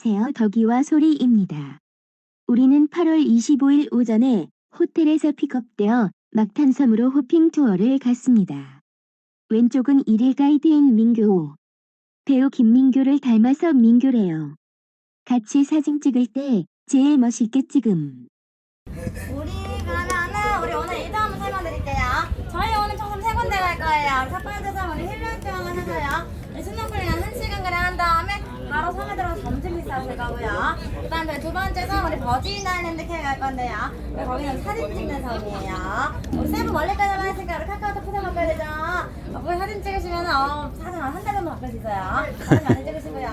안녕하세요. 덕이와 소리입니다. 우리는 8월 25일 오전에 호텔에서 픽업되어 막탄섬으로 호핑 투어를 갔습니다. 왼쪽은 일일 가이드인 민교. 배우 김민교를 닮아서 민교래요. 같이 사진 찍을 때 제일 멋있게 찍음. 우리 그러면은 우리 오늘 일정 한번 설명드릴게요. 저희 오늘 총세 군데 갈 거예요. 첫 번째 섬 우리 힐링 투어만 해서요. 우리 스노클링 한 시간 그래 한 다음에 바로 섬에 들어가서 점심 식사하실 거고요. 그다음에 두 번째 섬 우리 버진 아일랜드 캐갈 건데요. 거기는 사진 찍는 섬이에요. 우리 세분 멀리까지만 했으니까 우리 카카오톡 포장 바꿔야 되죠. 어, 거기 사진 찍으시면 어, 사진 한달 정도 바꿀 수 있어요. 사진 많이 찍으시고요.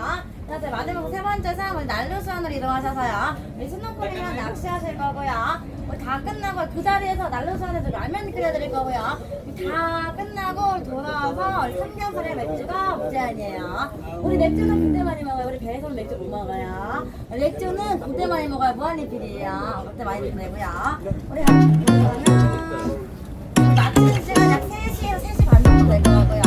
그다음에 마지막 세 번째 섬 우리 난로수원으로 이동하셔서요. 우리 스노클링이랑 낚시하실 거고요. 우리 다 끝나고 그 자리에서 난로수원에서 라면 끓여드릴 거고요. 다 끝나고 돌아와서 삼겹살에 맥주가 무제한이에요. 우리 맥주는 그때 많이 먹어요. 우리 배에서는 맥주 못 먹어요. 맥주는 그때 많이 먹어요. 무한리필이에요. 그때 많이 드시고요. 우리 한 마치는 시간 약 3시에서 3시 반 정도 될 거고요.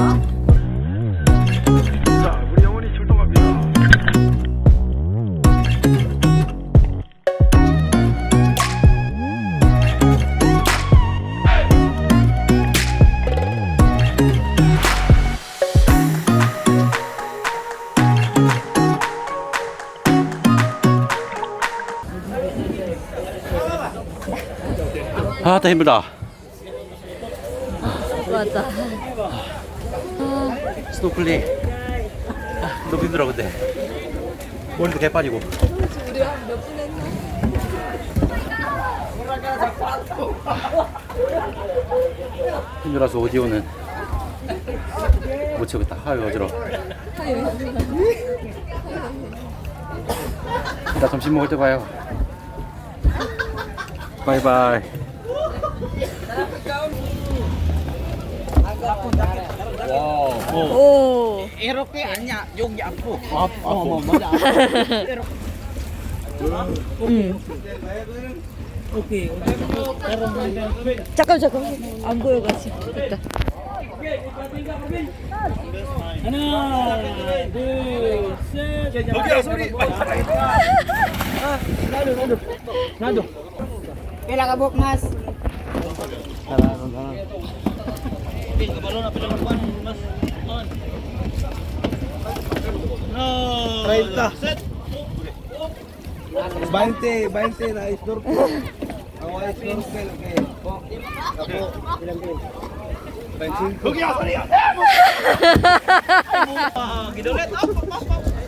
아, 다 힘들다. 맞아. 스노클링. 아, 너무 힘들어, 근데. 머리도 개 빠지고. 힘들어서 오디오는 못 채우겠다. 아유, 어지러워. 이따 점심 먹을 때 봐요. 바이바이. 와. 오. 이렇게 아니야 여기 앞으로 아, 아, 어, 맞아. 이렇게. 음. 오케이. 잠깐 잠깐 안 보여가지고. 됐다. 하나, 둘, 셋. 여기야 소리. 나도 나도 나도. Kailangan bukmas. Salamat. 30. 20, 20 na isdor ko. Ang ko. Okay. Po. Ilang din? 25. Huwag sorry. Gidulit. Up, up, up, up.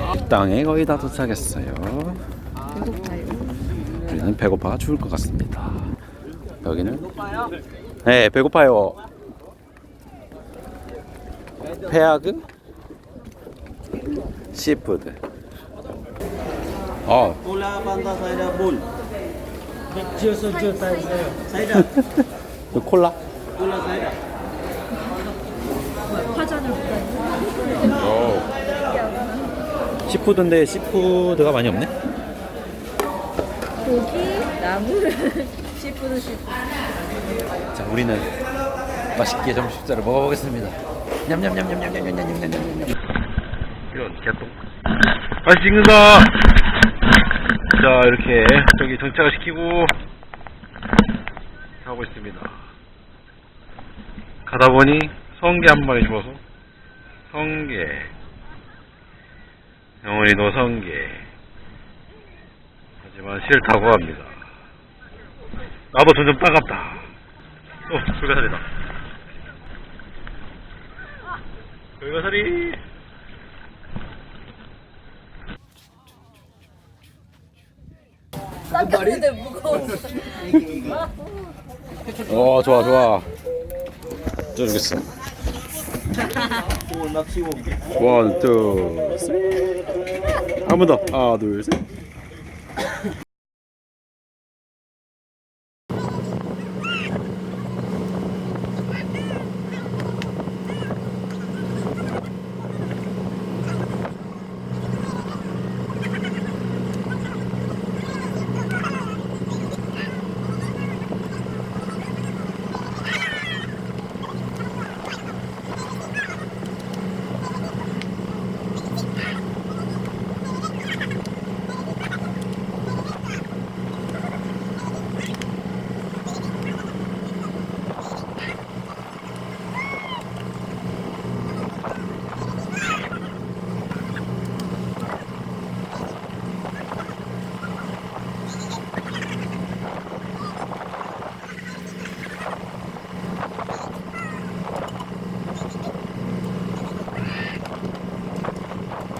아. 땅에 거의 다 도착했어요. 우리는 배고파 죽을 것 같습니다. 여기는 네 배고파요. 페야그 시푸드. 어. 콜라 반다 사이다 볼. 지어서 지어 사이다. 사이다. 콜라. 콜라 사이다. 시푸드인데 시푸드가 많이 없네. 고기, 나물, 시푸드 시푸드. 자 우리는 맛있게 점심 식사를 먹어보겠습니다. 냠냠냠냠냠냠냠냠냠냠냠. 이런 개똥. 다시 찍는다. 자, 이렇게 저기 정착을 시키고 가고 있습니다. 가다 보니 성게 한 마리 주워서 성게. 영원히도 성게. 하지만 싫다고 합니다. 나도 점점 따갑다. 어, 불가사리다. 불가사리. 쌍꺼풀들 무거웠어. 어 좋아 좋아. 쪄주겠어. 원, 투, 쓰리. 한번 더. 하나, 둘, 셋.